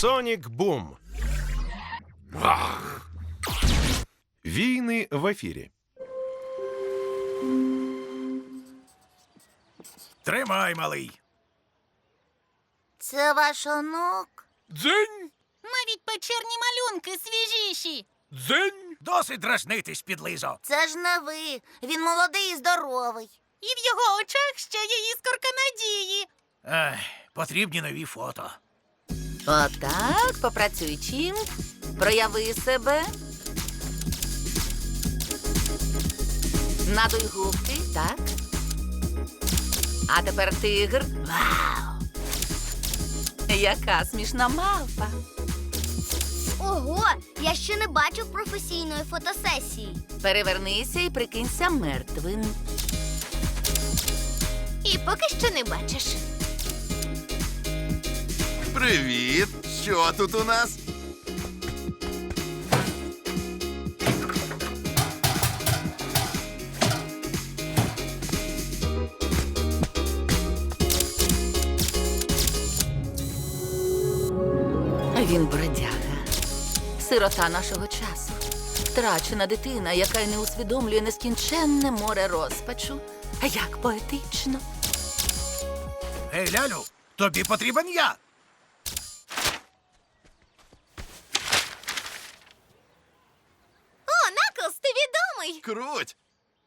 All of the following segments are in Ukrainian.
Сонік Бум. Війни в ефірі. Тримай, малий. Це ваш онук? Дзень! Навіть печерні малюнки свіжіші. Дзень! Досить дразнитись, підлизо. Це ж не ви. Він молодий і здоровий. І в його очах ще є іскорка надії. Ех, потрібні нові фото. Отак, попрацюй чим. Прояви себе. Надуй губки, так. А тепер тигр. Вау! Яка смішна мавпа. Ого, я ще не бачив професійної фотосесії. Перевернися і прикинься мертвим. І поки що не бачиш. Привіт! Що тут у нас? Він бродяга, сирота нашого часу, втрачена дитина, яка й не усвідомлює нескінченне море розпачу. А як поетично. Гей, лялю, тобі потрібен я. Ти! Круть!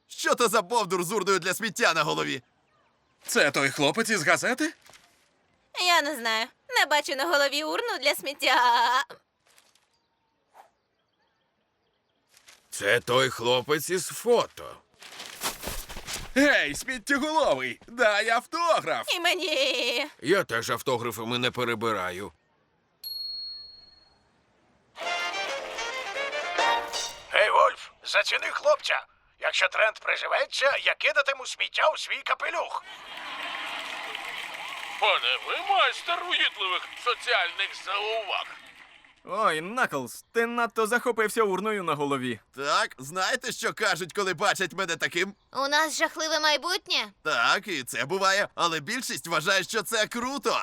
Що то за бовдур з урною для сміття на голові? Це той хлопець із газети? Я не знаю. Не бачу на голові урну для сміття. Це той хлопець із фото. Гей, сміттєголовий, дай автограф. І мені. Я теж автографами не перебираю. Заціни хлопця. Якщо тренд приживеться, я кидатиму сміття у свій капелюх. Пане, ви майстер уїдливих соціальних зауваг. Ой, Наклз, ти надто захопився урною на голові. Так, знаєте, що кажуть, коли бачать мене таким? У нас жахливе майбутнє. Так, і це буває, але більшість вважає, що це круто.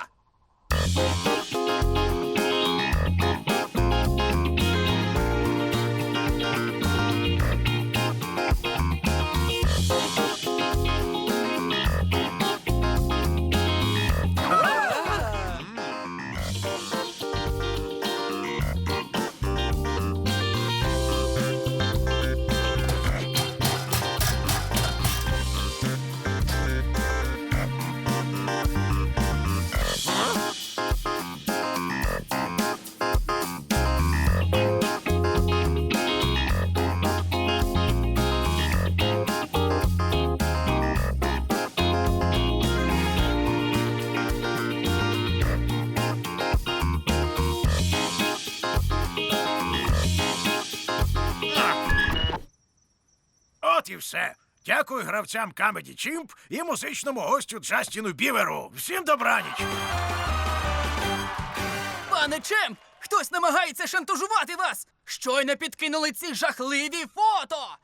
От і все. Дякую гравцям Comedy Chimp і музичному гостю Джастіну Біверу. Всім добраніч. Пане Чемп, хтось намагається шантажувати вас. Щойно підкинули ці жахливі фото.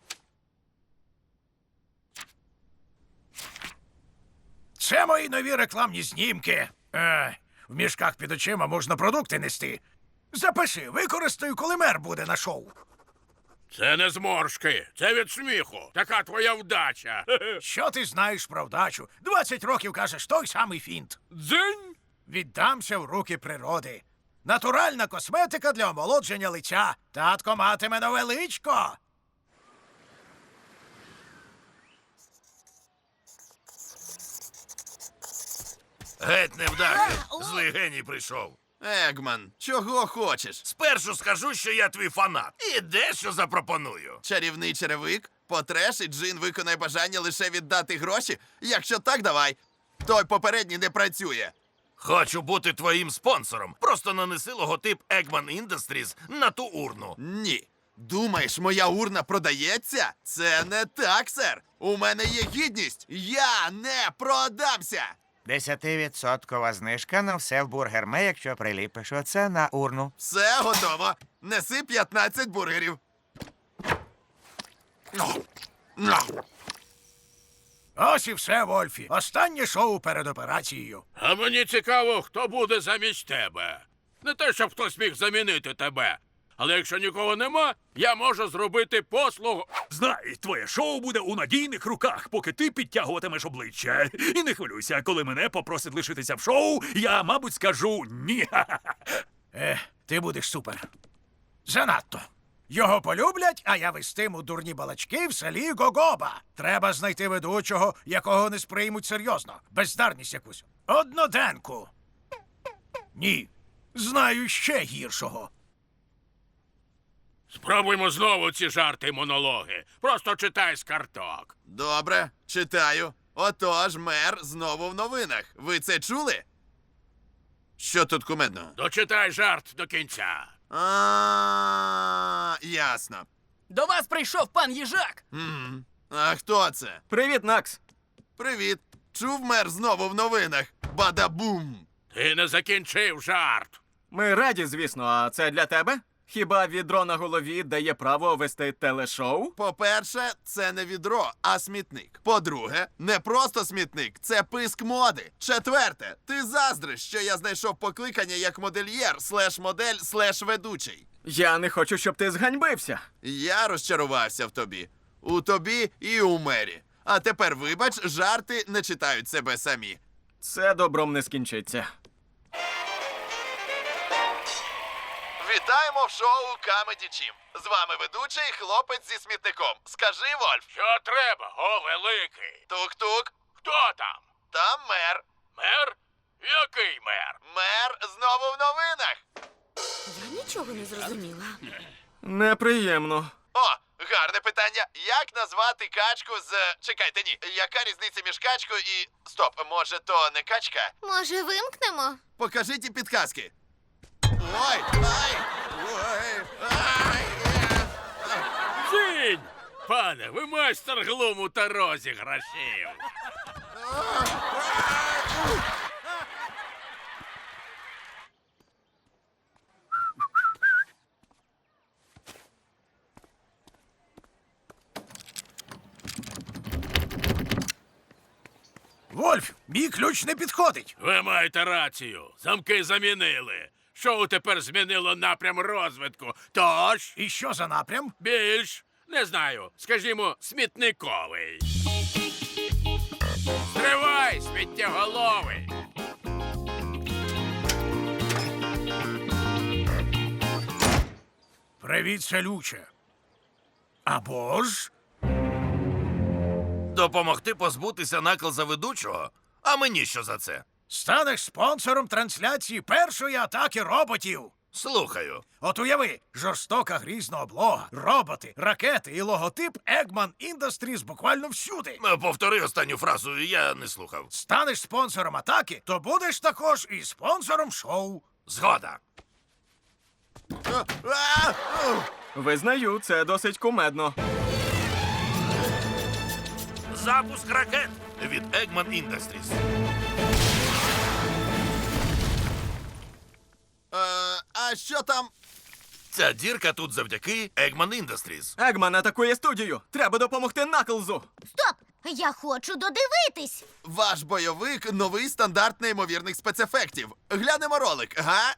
Це мої нові рекламні знімки. Е, в мішках під очима можна продукти нести. Запиши, використаю, коли мер буде на шоу. Це не зморшки, це від сміху. Така твоя вдача. Що ти знаєш про вдачу? 20 років кажеш той самий фінт. Дзинь! Віддамся в руки природи. Натуральна косметика для омолодження лиця. Татко матиме нове личко. Геть невдахи. Злий геній прийшов. Егман, чого хочеш? Спершу скажу, що я твій фанат. І дещо запропоную. Чарівний черевик, потреш і Джин виконає бажання лише віддати гроші. Якщо так, давай. Той попередній не працює. Хочу бути твоїм спонсором. Просто нанеси логотип Eggman Industries на ту урну. Ні. Думаєш, моя урна продається? Це не так, сер. У мене є гідність. Я не продамся. Десятивідсоткова знижка на все в бургерме, якщо приліпиш оце на урну. Все готово. Неси 15 бургерів. Ось і все, Вольфі. Останнє шоу перед операцією. А мені цікаво, хто буде замість тебе. Не те, щоб хтось міг замінити тебе. Але якщо нікого нема, я можу зробити послугу. Знай, твоє шоу буде у надійних руках, поки ти підтягуватимеш обличчя. І не хвилюйся, коли мене попросять лишитися в шоу, я, мабуть, скажу ні. Ех, ти будеш супер. Занадто. Його полюблять, а я вестиму дурні балачки в селі Гогоба. Треба знайти ведучого, якого не сприймуть серйозно. Бездарність якусь. Одноденку. Ні. Знаю ще гіршого. Спробуймо знову ці жарти й монологи. Просто читай з карток. Добре, читаю. Отож, мер знову в новинах. Ви це чули? Що тут кумедно? Дочитай жарт до кінця. А, ясно. До вас прийшов пан їжак. М, А хто це? Привіт, Накс. Привіт. Чув мер знову в новинах. Бадабум. Ти не закінчив жарт. Ми раді, звісно, а це для тебе? Хіба відро на голові дає право вести телешоу? По-перше, це не відро, а смітник. По-друге, не просто смітник, це писк моди. Четверте, ти заздриш, що я знайшов покликання як модельєр, слеш модель, слеш ведучий. Я не хочу, щоб ти зганьбився. Я розчарувався в тобі. У тобі і у мері. А тепер, вибач, жарти не читають себе самі. Це добром не скінчиться. Вітаємо в шоу Comedy Чім. З вами ведучий хлопець зі смітником. Скажи, Вольф. Що треба, о великий? Тук-тук. Хто там? Там мер. Мер? Який мер? Мер знову в новинах. Я нічого не зрозуміла. Неприємно. О, гарне питання. Як назвати качку з. Чекайте, ні. Яка різниця між качкою і. Стоп, може, то не качка? Може, вимкнемо? Покажіть і підказки. Ой! Ай! Ой! Ай! Дзінь! Пане, ви майстер глуму та розіграшів. Вольф, мій ключ не підходить. Ви маєте рацію. Замки замінили. Шоу тепер змінило напрям розвитку. Тож, І що за напрям? більш, не знаю, скажімо, смітниковий. Стривай, сміттєголовий! Привіт, селюче. Або ж. Допомогти позбутися наклза ведучого? А мені що за це? Станеш спонсором трансляції першої атаки роботів. Слухаю. От уяви, жорстока грізна облога, роботи, ракети і логотип Eggman Industries буквально всюди. Е, Повтори останню фразу, я не слухав. Станеш спонсором атаки, то будеш також і спонсором шоу. Згода. А, а, у. Визнаю, це досить кумедно. Запуск ракет від Eggman Industries. А що там? Ця дірка тут завдяки Eggman Industries. Егман атакує студію. Треба допомогти Наклзу. Стоп! Я хочу додивитись. Ваш бойовик новий стандарт неймовірних спецефектів. Глянемо ролик, га?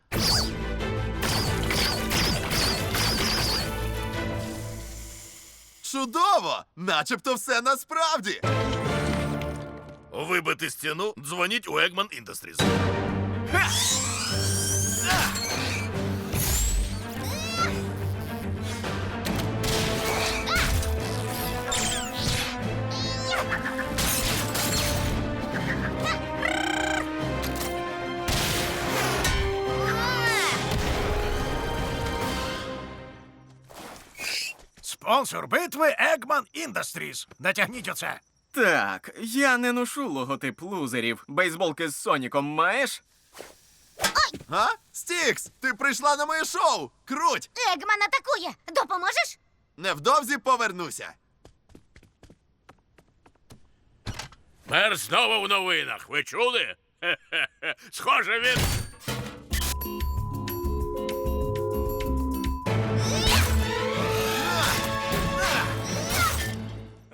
Чудово! Начебто все насправді. Вибити стіну, дзвоніть у Eggman Industries. Спонсор битви Eggman Industries. Натягніть оце. Так, я не ношу логотип лузерів. Бейсболки з Соніком маєш? Га? Стікс, ти прийшла на моє шоу! Круть! Егман атакує. Допоможеш? Невдовзі повернуся. Мер знову в новинах. Ви чули? Хе-хе-хе. Схоже, він.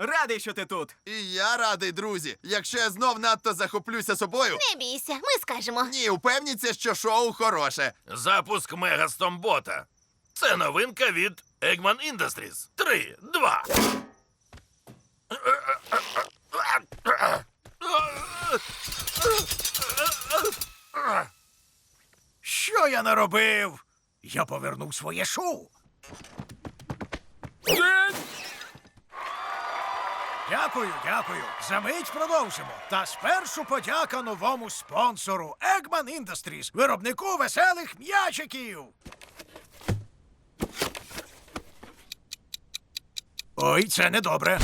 Радий, що ти тут. І я радий, друзі. Якщо я знов надто захоплюся собою, Не бійся, ми скажемо. ні, упевніться, що шоу хороше. Запуск Мегастомбота. Це новинка від Eggman Industries. Три, два. Що я наробив? Я повернув своє шоу. Дякую, дякую. За мить продовжимо. Та спершу подяка новому спонсору Eggman Industries, виробнику веселих м'ячиків. Ой, це недобре.